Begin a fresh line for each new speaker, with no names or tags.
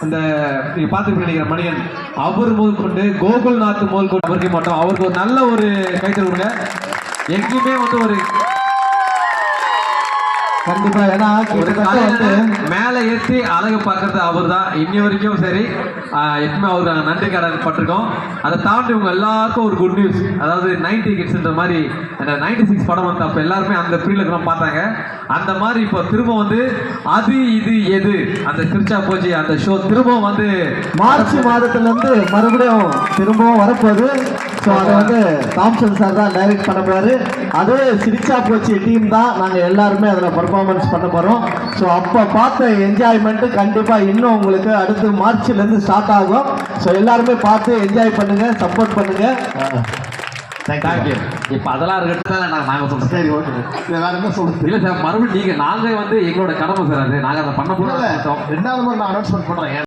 அந்த நீங்க பார்த்து நினைக்கிற மணியன் அவர் முதல் கொண்டு கோகுல்நாத் முதல் கொண்டு அவருக்கு மட்டும். அவருக்கு ஒரு நல்ல ஒரு கைத்தறி கொடுங்க. எங்கேயுமே வந்து ஒரு
கண்டிப்பா. ஏன்னா வந்து
மேல ஏத்தி அழகு பார்க்கறது அவர் தான் இன்னி வரைக்கும் சரி. எப்பவுமே அவருக்கு நாங்க நன்றி கடன் பட்டிருக்கோம். அதை தாண்டி உங்க எல்லாருக்கும் ஒரு குட் நியூஸ் அதாவது நைன்டி கிட்ஸ்ன்ற மாதிரி அந்த நைன்டி சிக்ஸ் படம் வந்து அப்ப எல்லாருமே அந்த பீரியட்ல பார்த்தாங்க. அந்த மாதிரி இப்போ திரும்ப வந்து அது இது எது அந்த திருச்சா போச்சு அந்த ஷோ திரும்ப வந்து
மார்ச் மாதத்துல இருந்து மறுபடியும் திரும்பவும் வரப்போகுது. ஸோ அதை வந்து தாம்சன் சார் தான் டைரக்ட் பண்ண போறாரு. அதுவே சிரிச்சா போச்சு. டீம் தான். நாங்கள் எல்லாருமே அதில் பர்ஃபார்மன்ஸ் பண்ண போகிறோம் ஸோ அப்போ பார்த்த என்ஜாய்மெண்ட்டு கண்டிப்பாக இன்னும் உங்களுக்கு அடுத்து மார்ச்லேருந்து ஸ்டார்ட் ஆகும். ஸோ எல்லாருமே பார்த்து என்ஜாய் பண்ணுங்க சப்போர்ட் பண்ணுங்க.
தேங்க்யூ இப்போ அதெல்லாம் இருக்கட்டும் நாங்கள் நாங்கள் சொல்றோம்.
சரி ஓகே. வேற என்ன சொல்றது
இல்ல சார் மறுபடியும் நீங்க நாங்க வந்து எங்களோட கடமை சார் அது. நாங்க அதை பண்ண போறோம்.
ரெண்டாவது முறை நான் அனௌன்ஸ்மெண்ட் பண்றேன்